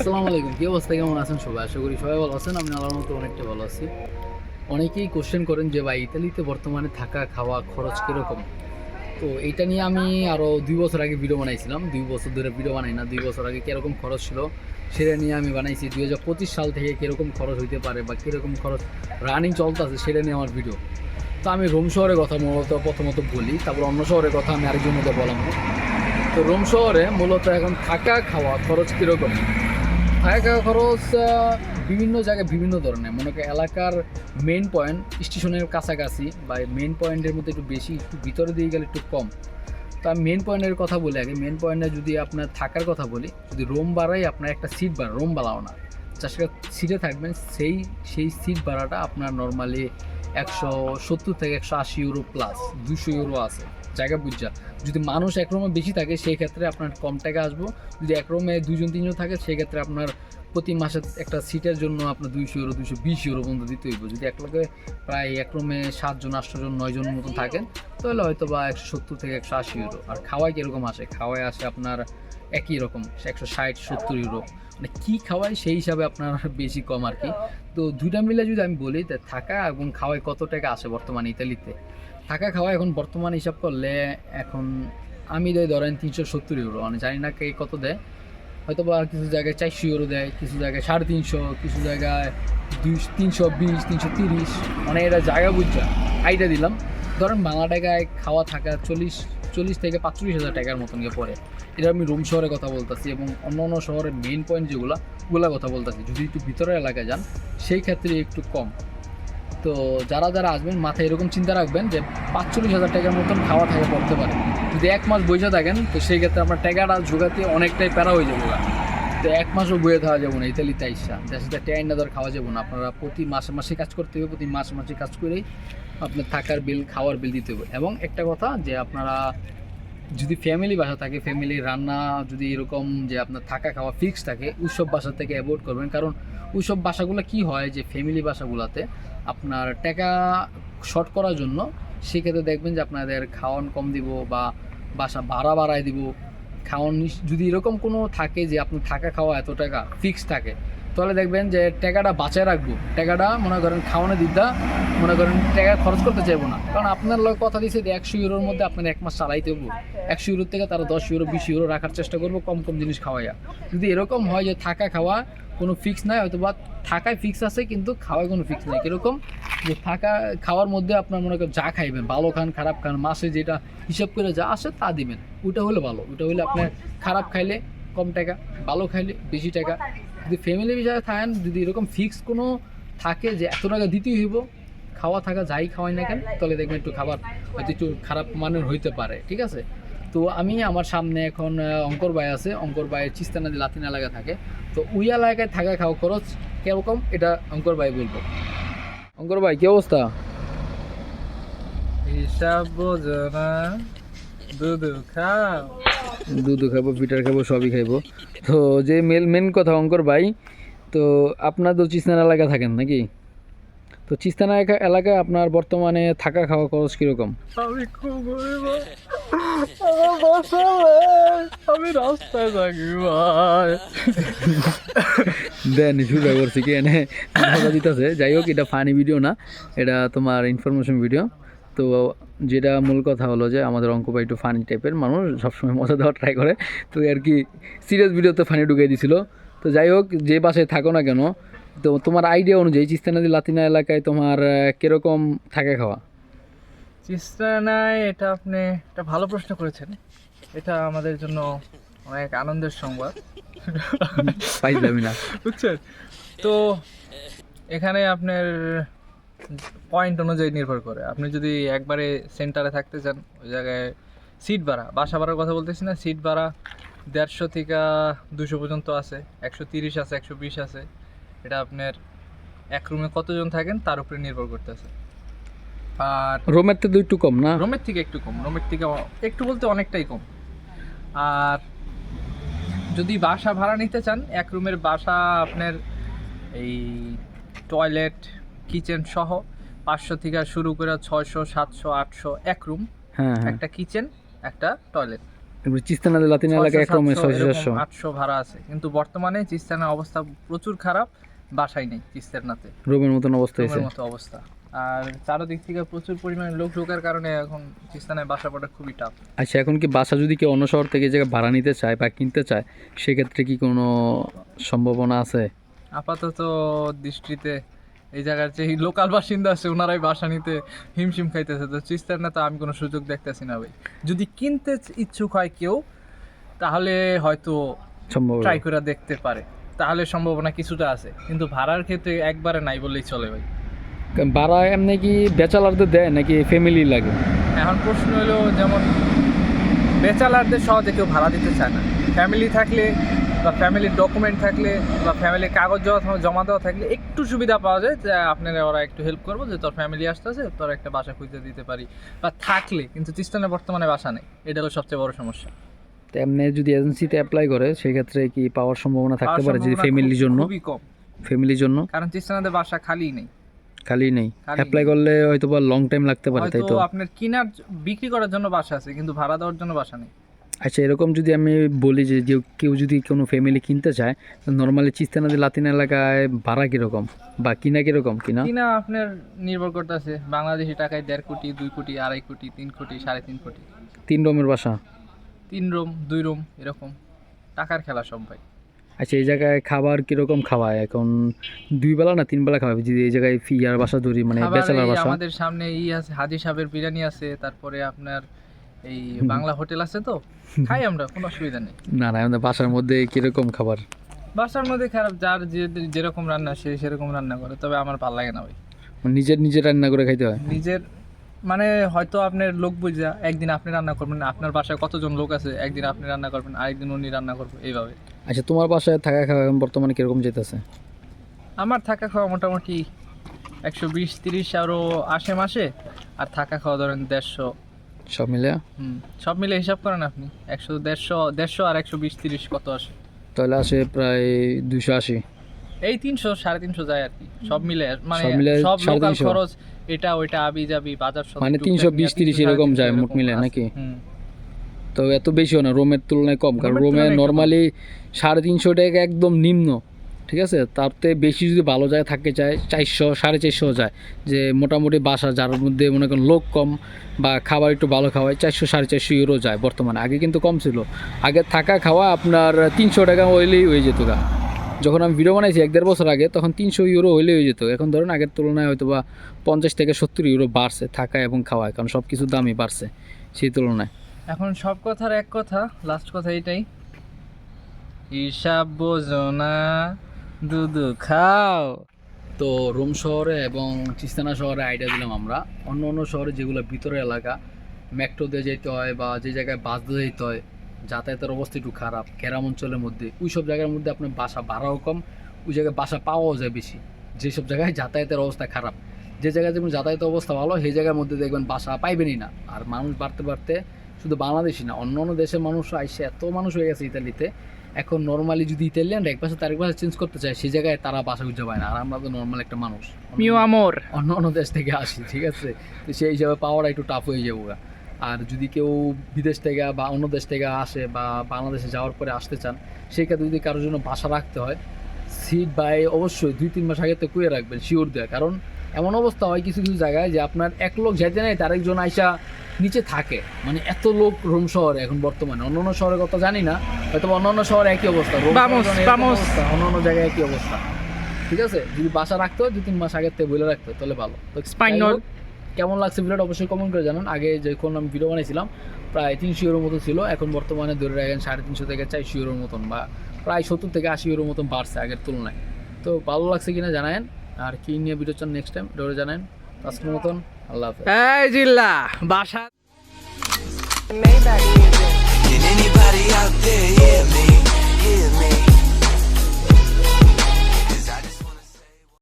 আসসালামু আলাইকুম। কি অবস্থা? কেমন আছেন সবাই? আশা করি সবাই ভালো আছেন। আমি আল্লাহর মতো অনেকটা ভালো আছি। অনেকেই কোশ্চেন করেন যে, ভাই, ইতালিতে বর্তমানে থাকা, খাওয়া খরচ কীরকম? তো এইটা নিয়ে আমি আরও দুই বছর আগে ভিডিও বানাইছিলাম। দুই বছর ধরে ভিডিও বানাই না। দুই বছর আগে কীরকম খরচ ছিল, সেটা নিয়ে আমি বানাইছি। দুই হাজার পঁচিশ সাল থেকে কীরকম খরচ হইতে পারে বা কীরকম খরচ রানিং চলতেছে, সেটা নিয়ে আমার ভিডিও তো আমি রোম শহরের কথা মূলত প্রথমত বলি। তারপর অন্য শহরের কথা আমি আরেকজন মধ্যে বলাম তো রোম শহরে মূলত এখন থাকা, খাওয়া খরচ কীরকম? থাকা খরচ বিভিন্ন জায়গায় বিভিন্ন ধরনের। মনে হয় এলাকার মেন পয়েন্ট স্টেশনের কাছাকাছি বা মেন পয়েন্টের মধ্যে একটু বেশি, একটু ভিতরে দিয়ে গেলে একটু কম। তো আমি মেন পয়েন্টের কথা বলি আগে। মেন পয়েন্টে যদি আপনার থাকার কথা বলি, যদি রোম বাড়াই আপনার একটা সিট বাড়া রোম বাড়াও না, যার সেটা সিটে থাকবেন, সেই সেই সিট ভাড়াটা আপনার নর্মালি একশো সত্তর থেকে একশো আশি ইউরো প্লাস দুশো ইউরো আছে, জায়গা বুঝা। যদি মানুষ এক রুমে বেশি থাকে, সেই ক্ষেত্রে আপনার কম টাকা আসব। যদি এক রুমে দুজন তিনজন থাকে সেক্ষেত্রে আপনার প্রতি মাসে একটা সিটের জন্য আপনার দুইশো ইউরো দুইশো বিশ ইউরো পর্যন্ত দিতে হইব। যদি এক লোকে প্রায় এক রুমে সাতজন আটজন নয়জন মতন থাকেন, তাহলে হয়তো বা একশো সত্তর থেকে একশো আশি ইউরো আর খাওয়াই কীরকম আসে? খাওয়াই আসে আপনার একই রকম, একশো ষাট, সত্তর ইউরো মানে কী খাওয়াই সেই হিসাবে আপনার বেশি কম আর কি। তো দুইটা মিলে যদি আমি বলি, তা থাকা এবং খাওয়াই কত টাকা আসে বর্তমানে ইতালিতে? থাকা, খাওয়া এখন বর্তমান হিসাব করলে এখন, আমি দেয় ধরেন তিনশো সত্তর ইউরো মানে জানি না কে কত দেয়। হয়তো বা কিছু জায়গায় চারশো ইউরো দেয়, কিছু জায়গায় সাড়ে তিনশো, কিছু জায়গায় দুই তিনশো বিশ, তিনশো তিরিশ। মানে এটা জায়গা বুঝছা আইটা দিলাম। ধরেন বাংলা টাকায় খাওয়া থাকা চল্লিশ চল্লিশ থেকে পাঁচচল্লিশ হাজার টাকার মতন গিয়ে পড়ে। এটা আমি রোম শহরে কথা বলতেছি এবং অন্য অন্য শহরের মেইন পয়েন্ট যেগুলো, ওগুলা কথা বলতেছি। যদি একটু ভিতরের এলাকায় যান, সেই ক্ষেত্রে একটু কম। তো যারা যারা আসবেন, মাথায় এরকম চিন্তা রাখবেন যে পাঁচচল্লিশ হাজার টাকার মতন খাওয়া থাকে পড়তে পারে। যদি এক মাস বসে থাকেন, তো সেই ক্ষেত্রে আপনার টাকাটা জোগাতে অনেকটাই প্যারা হয়ে যাবে তো এক মাসও বয়ে খাওয়া যাব না, ইতালি যার সাথে ট্যান না ধর খাওয়া যাব না। আপনারা প্রতি মাসে মাসে কাজ করতে হবে, প্রতি মাসে মাসে কাজ করেই আপনার থাকার বিল, খাওয়ার বিল দিতে হবে। এবং একটা কথা যে আপনারা যদি ফ্যামিলি বাসা থাকে ফ্যামিলি রান্না যদি এরকম যে আপনার থাকা খাওয়া ফিক্স থাকে, ওইসব বাসা থেকে অ্যাভয়েড করবেন। কারণ ওইসব বাসাগুলো কি হয় যে ফ্যামিলি বাসাগুলোতে আপনার টাকা শর্ট করার জন্য, সেক্ষেত্রে দেখবেন যে আপনাদের খাওয়ান কম দিব বা বাসা ভাড়া বাড়ায় দিব, খাওয়ার যদি এরকম কোনো থাকে যে আপনার থাকা খাওয়া এত টাকা ফিক্স থাকে তাহলে দেখবেন যে টাকাটা বাঁচায় রাখব। টাকাটা মনে করেন খাওয়ানো দিদা, মনে করেন টাকা খরচ করতে চাইব না। কারণ আপনার লোক কথা দিচ্ছে যে একশো ইউরোর মধ্যে আপনার এক মাস চালাইতে হব একশো ইউরোর থেকে তারা দশ ইউরো, বিশ ইউরো রাখার চেষ্টা করব কম কম জিনিস খাওয়াইয়া। যদি এরকম হয় যে থাকা খাওয়া কোনো ফিক্স নাই হয়তো বা থাকায় ফিক্স আছে কিন্তু খাওয়ায় কোনো ফিক্স নাই। কীরকম? যে থাকা খাওয়ার মধ্যে আপনার মনে করেন যা খাইবেন, ভালো খান, খারাপ খান, মাসে যেটা হিসাব করে যা আসে তা দিবেন। ওটা হলে ভালো ওটা হলে আপনার খারাপ খাইলে কম টাকা, ভালো খাইলে বেশি টাকা যদি ফ্যামিলি বিষয়ে থাকেন যদি এরকম ফিক্স কোনো থাকে যে এত টাকা দিতেই হইব খাওয়া থাকা যাই খাওয়াই না কেন তাহলে দেখবেন একটু খাবার হয়তো একটু খারাপ মানের হইতে পারে ঠিক আছে? তো আমি আমার সামনে এখন অঙ্কর ভাই আছে অঙ্কর ভাইয়ের চিস্তানাদি লাতিন এলাকায় থাকে। তো ওই এলাকায় থাকা খাওয়া খরচ কীরকম এটা অঙ্কর ভাই বলব। অঙ্কর ভাই কি অবস্থা? হিসাব বোঝো না দুধ খাও। দুধ খাব পিটার খাব সবই খাইবো। তো যে মেল মেন কথা অঙ্কর ভাই তো আপনার তো চিস্তানা এলাকা থাকেন নাকি? তো চিস্তানা এলাকায় আপনার বর্তমানে থাকা খাওয়া খরচ কীরকম? আমি খুব রাস্তায় থাকি ভাই। দেন শুরু করছি। কি এনে দিতেছে? যাই হোক এটা ফানি ভিডিও না। এটা তোমার ইনফরমেশন ভিডিও তো যেটা মূল কথা হলো যে আমাদের অঙ্ক ভাই একটু ফানি টাইপের মানুষ সবসময় মজা দেওয়ার ট্রাই করে। তো আর কি সিরিয়াস ভিডিওতে ফানি ঢুকিয়ে দিছিল। তো যাই হোক যে বাসায় থাকো না কেন তো তোমার আইডিয়া অনুযায়ী চিস্তানাদি লাতিনা এলাকায় তোমার কীরকম থাকা খাওয়া? চিস্তানায় এটা আপনি একটা ভালো প্রশ্ন করেছেন। এটা আমাদের জন্য অনেক আনন্দের সংবাদ। পাইলামই না। বুঝছেন? তো এখানে আপনার পয়েন্ট অনুযায়ী নির্ভর করে। আপনি যদি একবারে সেন্টারে থাকতে চান ওই জায়গায় সিট ভাড়া। বাসা ভাড়ার কথা বলতেছি না সিট ভাড়া দেড়শো থেকে দুশো পর্যন্ত আছে একশো তিরিশ আছে একশো বিশ আছে। এটা আপনার এক রুমে কতজন থাকেন তার উপরে নির্ভর করতেছে। আর রোমের থেকে একটু কম না? রোমের থেকে একটু কম। রোমের থেকে একটু বলতে অনেকটাই কম। আর যদি বাসা ভাড়া নিতে চান এক রুমের বাসা আপনার এই টয়লেট কিচেন সহ পাঁচশো থেকে শুরু করে ছয়শো সাতশো আটশো এক রুম হ্যাঁ হ্যাঁ। একটা কিচেন একটা টয়লেট। এবার লাতিন এলাকায় এক রুমে ছয়শো। সাতশো আটশো ভাড়া আছে। কিন্তু বর্তমানে চিস্তানার অবস্থা প্রচুর খারাপ বাসাই নেই চিস্তানাতে। রুমের মতন অবস্থা রুমের মতো অবস্থা। আর চারদিক থেকে প্রচুর পরিমাণে লোক ঢোকার কারণে এখন চিস্তানায় বাসা পড়া খুবই টাফ আচ্ছা এখন কি বাসা যদি কেউ অন্য শহর থেকে ভাড়া নিতে চায় বা কিনতে চায় সেক্ষেত্রে কি কোনো সম্ভাবনা আছে? আপাতত দৃষ্টিতে এই জায়গার যে লোকাল বাসিন্দা আছে ওনারাই বাসা নিতে হিমশিম খাইতেছে। তো চিস্তানা তো আমি কোনো সুযোগ দেখতেছি না ভাই। যদি কিনতে ইচ্ছুক হয় কেউ তাহলে হয়তো ট্রাই করে দেখতে পারে। তাহলে সম্ভাবনা কিছুটা আছে। কিন্তু ভাড়ার ক্ষেত্রে একবারে নাই বললেই চলে ভাই। ভাড়া এমনি কি ব্যাচেলারদের দেয় নাকি ফ্যামিলি লাগে? এখন প্রশ্ন হলো যেমন বেচালারদের সহজে কেউ ভাড়া দিতে চায় না। ফ্যামিলি থাকলে বা ফ্যামিলির ডকুমেন্ট থাকলে বা ফ্যামিলির কাগজ জমা- দেওয়া থাকলে একটু সুবিধা পাওয়া যায় যে আপনারা ওরা একটু হেল্প করব যে তোর ফ্যামিলি আসতেছে তোর একটা বাসা খুঁজতে দিতে পারি। বা থাকলে কিন্তু চিস্তানে বর্তমানে বাসা নেই। এটা হলো সবচেয়ে বড় সমস্যা। তো এমনি যদি এজেন্সিতে অ্যাপ্লাই করে সেক্ষেত্রে কি পাওয়ার সম্ভাবনা থাকতে পারে যদি ফ্যামিলির জন্য? খুবই কম। ফ্যামিলির জন্য? কারণ চিস্তানাতে বাসা খালি নেই। খালি নেই। অ্যাপ্লাই করলে হয়তো বা লং টাইম লাগতে পারে তাই তো? আপনার কেনার বিক্রি করার জন্য বাসা আছে কিন্তু ভাড়া দেওয়ার জন্য বাসা নেই। আচ্ছা এরকম যদি আমি বলি যে কেউ যদি কোনো ফ্যামিলি কিনতে চায় নর্মালি চিস্তানাদি লাতিন এলাকায় ভাড়া কীরকম? বা কিনা কীরকম কিনা? কিনা আপনার নির্ভর করতেছে। বাংলাদেশি টাকায় দেড় কোটি দুই কোটি আড়াই কোটি তিন কোটি সাড়ে তিন কোটি। তিন রুমের বাসা? তিন রুম দুই রুম এরকম। টাকার খেলা সব ভাই। আচ্ছা এই জায়গায় খাবার কীরকম খাওয়ায়? এখন দুই বেলা না তিন বেলা খাওয়াবে যদি এই জায়গায় ফি আর বাসা ধরি মানে বাসা? আমাদের সামনে ই আছে হাজি সাহেবের বিরিয়ানি আছে তারপরে আপনার এই বাংলা হোটেল আছে তো খাই আমরা কোনো অসুবিধা নেই। না না আমাদের বাসার মধ্যে কীরকম খাবার? বাসার মধ্যে খারাপ যার যে যেরকম রান্না সে সেরকম রান্না করে তবে আমার ভালো লাগে না ভাই। মানে নিজের নিজের রান্না করে খাইতে হয়? নিজের মানে হয়তো আপনার লোক বুঝা একদিন আপনি রান্না করবেন আপনার বাসায় কতজন লোক আছে একদিন আপনি রান্না করবেন আরেকদিন উনি রান্না করবে এইভাবে। আচ্ছা তোমার বাসায় থাকা খাওয়া এখন বর্তমানে কীরকম যেতেছে আমার থাকা খাওয়া মোটামুটি একশো বিশ তিরিশ আরও আসে মাসে আর থাকা খাওয়া ধরেন দেড়শো সব মিলে? সব মিলে হিসাব করেন আপনি। একশো দেড়শো দেড়শো আর একশো বিশ তিরিশ কত আসে? তাহলে আসে প্রায় দুইশো আশি। এই তিনশো সাড়ে তিনশো যায় আর কি। সব মিলে মানে সব লোকাল তিনশো? খরচ এটা ওইটা আবি যাবি বাজার মানে টুকটাক 320, নিয়ে 30 300, এরকম যায় 350 মোট মিলে নাকি? তো এত বেশিও না রোমের তুলনায় কম কারণ রোমে নর্মালি সাড়ে তিনশো টাকা একদম নিম্ন। ঠিক আছে? তাতে বেশি যদি ভালো জায়গায় থাকতে চায় চারশো, সাড়ে চারশো যায়। যে মোটামুটি বাসা যার মধ্যে মনে করেন লোক কম বা খাবার একটু ভালো খাওয়ায়, চারশো, সাড়ে চারশো ইউরো যায় বর্তমানে। আগে কিন্তু কম ছিল। আগে থাকা খাওয়া আপনার তিনশো টাকা হইলেই হয়ে যেত গা। যখন আমি ভিডিও বানাইছি এক দেড় বছর আগে, তখন তিনশো ইউরো হইলেই হয়ে যেত। এখন ধরেন আগের তুলনায় হয়তো বা পঞ্চাশ থেকে সত্তর ইউরো বাড়ছে থাকা এবং খাওয়ায় কারণ সব কিছুর দামই বাড়ছে সেই তুলনায়। এখন সব কথার এক কথা লাস্ট কথা এটাই। হিসাব বোঝো না। দুধু খাও। তো রোম শহরে এবং চিস্তানা শহরে আইডিয়া দিলাম আমরা। অন্য অন্য শহরে যেগুলো ভিতরে এলাকা মেট্রো দিয়ে যেতে হয় বা যে জায়গায় বাস দিয়ে যেতে হয়, যাতায়াতের অবস্থা একটু খারাপ, গ্রাম অঞ্চলের মধ্যে। ওই সব জায়গার মধ্যে আপনার বাসা ভাড়াও কম, ওই জায়গায় বাসা পাওয়াও যায় বেশি। যেসব জায়গায় যাতায়াতের অবস্থা খারাপ। যে জায়গায় যেমন যাতায়াতের অবস্থা ভালো, সেই জায়গার মধ্যে দেখবেন বাসা পাইবেনই না। আর মানুষ বাড়তে বাড়তে শুধু বাংলাদেশি না, অন্য অন্য দেশের মানুষ আইসে এত মানুষ হয়ে গেছে ইতালিতে এখন নর্মালি যদি ইতালিয়ান এক পাশে তার এক পাশে চেঞ্জ করতে চায় সেই জায়গায় তারা বাসা খুঁজে পায় না। আর আমরা তো নর্মাল একটা মানুষ। মিউ আমর। অন্য অন্য দেশ থেকে আসি ঠিক আছে? তো সেই হিসাবে পাওয়াটা একটু টাফ হয়ে যাব আর যদি কেউ বিদেশ থেকে বা অন্য দেশ থেকে আসে বা বাংলাদেশে যাওয়ার পরে আসতে চান সেই ক্ষেত্রে যদি কারোর জন্য বাসা রাখতে হয় সিট বাই অবশ্যই দুই তিন মাস আগে তো কুয়ে রাখবেন শিওর দেওয়া কারণ এমন অবস্থা হয় কিছু কিছু জায়গায় যে আপনার এক লোক যাইতে নেই তার একজন আইসা নিচে থাকে। মানে এত লোক রোম শহরে এখন বর্তমানে। অন্য অন্য শহরের কথা জানি না হয়তো অন্য অন্য শহরে একই অবস্থা। অন্য অন্য জায়গায় একই অবস্থা। ঠিক আছে? যদি বাসা রাখতে হয় দু তিন মাস আগের থেকে বলে রাখতে হয় তাহলে ভালো। তো. কেমন লাগছে ভিডিওটা অবশ্যই কমেন্ট করে জানান। আগে যখন আমি ভিডিও বানিয়েছিলাম প্রায় তিনশো ইউরোর মতো ছিল। এখন বর্তমানে ধরে রাখেন সাড়ে তিনশো থেকে চারশো ইউরোর মতন বা প্রায় সত্তর থেকে আশি ইউরোর মতন বাড়ছে আগের তুলনায়। তো ভালো লাগছে কিনা জানায়েন। আর কি নিয়ে ভিডিও চান নেক্সট টাইম ভিডিও জানায়েন। আজকের মতন আল্লাহ এই জিল্লা বাসা Maybach music. Can anybody out there hear me? Hear me?